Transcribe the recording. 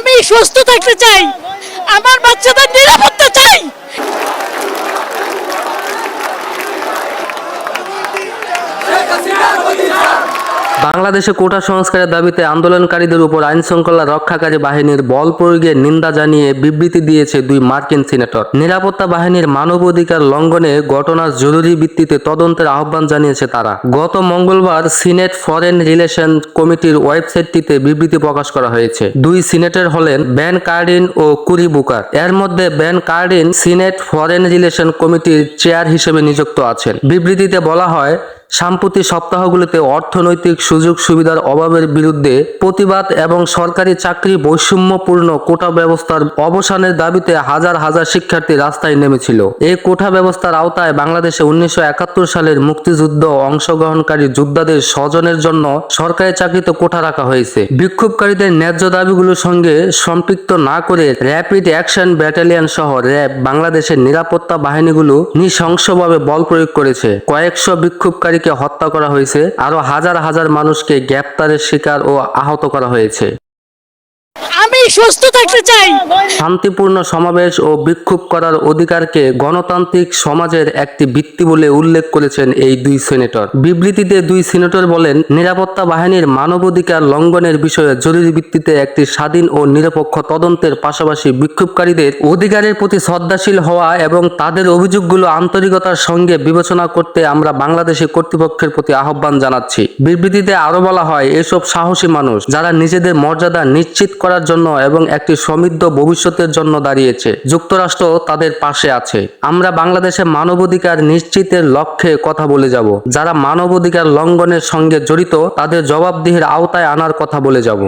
আমি সুস্থ থাকতে চাই। আমার বাচ্চাদের নিরাপত্তা চাই বাংলাদেশে কোটা সংস্কারের দাবিতে আন্দোলনকারীদের উপর আইন শৃঙ্খলা রক্ষাকারী বাহিনীর বল প্রয়োগের নিন্দা জানিয়ে বিবৃতি দিয়েছে দুই মার্কিন সিনেটর। নিরাপত্তা বাহিনীর মানবাধিকার লঙ্ঘনে ঘটনার জরুরি ভিত্তিতে তদন্তের আহ্বান জানিয়েছে তারা। গত মঙ্গলবার সিনেট ফরেন রিলেশন কমিটির ওয়েবসাইটটিতে বিবৃতি প্রকাশ করা হয়েছে। দুই সিনেটর হলেন ব্যান কার্ডিন ও কুরি বুকার। এর মধ্যে Ben Cardin senate foreign relation কমিটির চেয়ার হিসেবে নিযুক্ত আছেন। বিবৃতিতে বলা হয় সাম্প্রতিক সপ্তাহগুলোতে অর্থনৈতিক সুযোগ সুবিধার অভাবের বিরুদ্ধে প্রতিবাদ এবং সরকারি চাকরি বৈষম্যপূর্ণ কোটা ব্যবস্থার অবসানের দাবিতে হাজার হাজার শিক্ষার্থী রাস্তায় নেমেছিল। এই কোটা ব্যবস্থার আওতায় বাংলাদেশে উনিশশো একাত্তর সালের মুক্তিযুদ্ধ অংশগ্রহণকারী যোদ্ধাদের স্বজনের জন্য সরকারি চাকরিতে কোটা রাখা হয়েছে। বিক্ষোভকারীদের ন্যায্য দাবিগুলোর সঙ্গে সম্পৃক্ত না করে র্যাপিড অ্যাকশন ব্যাটালিয়ন সহ র্যাব বাংলাদেশের নিরাপত্তা বাহিনীগুলো নৃশংসভাবে বল প্রয়োগ করেছে। কয়েকশো বিক্ষোভকারীকে হত্যা করা হয়েছে আরও হাজার হাজার মানুষকে গ্রেপ্তারের শিকার ও আহত করা হয়েছে। সুস্থ থাকতে চাই। শান্তিপূর্ণ সমাবেশ ও বিক্ষোভ করার অধিকারকে গণতান্ত্রিক সমাজের একটি ভিত্তি বলে উল্লেখ করেছেন এই দুই সিনেটর। বিবৃতিতে দুই সিনেটর বলেন, নিরাপত্তা বাহিনীর মানবাধিকার লঙ্ঘনের বিষয়ে জরুরি ভিত্তিতে একটি স্বাধীন ও নিরপেক্ষ তদন্তের পাশাপাশি বিক্ষোভকারীদের অধিকারের প্রতি শ্রদ্ধাশীল হওয়া এবং তাদের অভিযোগগুলো আন্তরিকতার সঙ্গে বিবেচনা করতে আমরা বাংলাদেশে কর্তৃপক্ষের প্রতি আহ্বান জানাচ্ছি। বিবৃতিতে আরও বলা হয়, এসব সাহসী মানুষ, যারা নিজেদের মর্যাদা নিশ্চিত করার জন্য এবং একটি সমৃদ্ধ ভবিষ্যতের জন্য দাঁড়িয়েছে। যুক্তরাষ্ট্র তাদের পাশে আছে। আমরা বাংলাদেশে মানবাধিকার নিশ্চিতের লক্ষ্যে কথা বলে যাব। যারা মানবাধিকার লঙ্ঘনের সঙ্গে জড়িত, তাদের জবাবদিহির আওতায় আনার কথা বলে যাব।